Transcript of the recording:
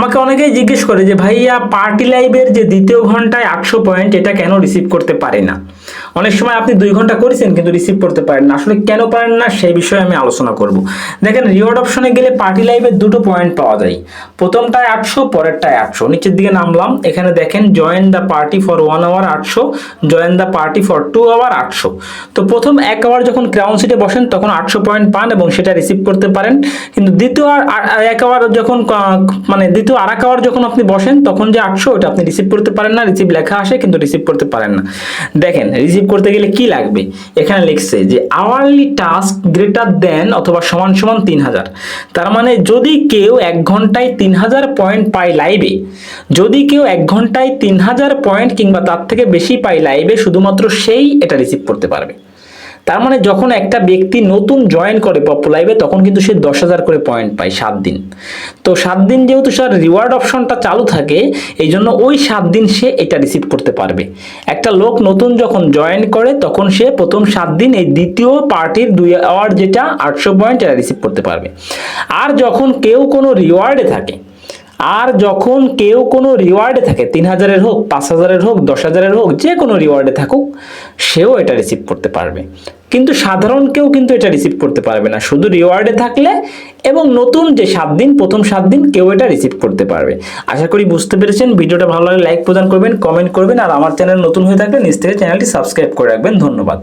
আমাকে অনেকেই জিজ্ঞেস করে যে, ভাইয়া পার্টি লাইভের যে দ্বিতীয় ঘন্টায় আটশো পয়েন্ট এটা কেন রিসিভ করতে পারে না? অনেক সময় আপনি দুই ঘণ্টা করেছেন কিন্তু রিসিভ করতে পারেন না। আসলে কেন পারেন না সেই বিষয়ে আমি আলোচনা করব। দেখেন রিওয়ার্ড অপশনে গেলে পার্টি লাইভের দুটো পয়েন্ট পাওয়া যায়। প্রথমটায় আটশো, পরেরটায় আটশো। নিচের দিকে নামলাম। এখানে দেখেন join the party for one hour আটশো join the party for two hour আটশো। তো প্রথম এক আওয়ার যখন ক্রাউন সিটে বসেন, তখন আটশো পয়েন্ট পান এবং সেটা রিসিভ করতে পারেন। কিন্তু দ্বিতীয় আর এক আওয়ার যখন মানে দ্বিতীয় আর এক আওয়ার যখন আপনি বসেন, তখন যে আটশো, ওটা আপনি রিসিভ করতে পারেন না। রিসিভ লেখা আসে কিন্তু রিসিভ করতে পারেন না। দেখেন রিসিভ করতে গেলে কি লাগবে? এখানে লিখছে যে আওয়ারলি টাস্ক গ্রেটার দেন অথবা সমান সমান তিন হাজার তার মানে যদি কেউ এক ঘন্টায় তিন হাজার পয়েন্ট পায় লাইভে যদি কেউ এক ঘন্টায় তিন হাজার পয়েন্ট কিংবা তার থেকে বেশি পায় লাইভে শুধুমাত্র সেই এটা রিসিভ করতে পারবে। তার মানে যখন একটা ব্যক্তি নতুন জয়েন করে পপ লাইভে তখন কিন্তু সে দশ হাজার করে পয়েন্ট পায় সাত দিন। তো সাত দিন যেহেতু স্যার রিওয়ার্ড অপশনটা চালু থাকে, এই জন্য ওই সাত দিন সে এটা রিসিভ করতে পারবে। একটা লোক নতুন যখন জয়েন করে, তখন সে প্রথম সাত দিন এই দ্বিতীয় পার্টির দুই আওয়ার যেটা আটশো পয়েন্ট এটা রিসিভ করতে পারবে। আর যখন কেউ কোনো রিওয়ার্ডে থাকে, আর যখন কেউ কোনো রিওয়ার্ডে থাকে, তিন হাজারের হোক, পাঁচ হাজারের হোক, দশ হাজারের হোক, যে কোনো রিওয়ার্ডে থাকুক, সেও এটা রিসিভ করতে পারবে। কিন্তু সাধারণ কেউ কিন্তু এটা রিসিভ করতে পারবে না। শুধু রিওয়ার্ডে থাকলে এবং নতুন যে সাত দিন, প্রথম সাত দিন কেউ এটা রিসিভ করতে পারবে। আশা করি বুঝতে পেরেছেন। ভিডিওটা ভালো লাগলে লাইক প্রদান করবেন কমেন্ট করবেন, আর আমার চ্যানেল নতুন হয়ে থাকলে নিজ থেকে চ্যানেলটি সাবস্ক্রাইব করে রাখবেন। ধন্যবাদ।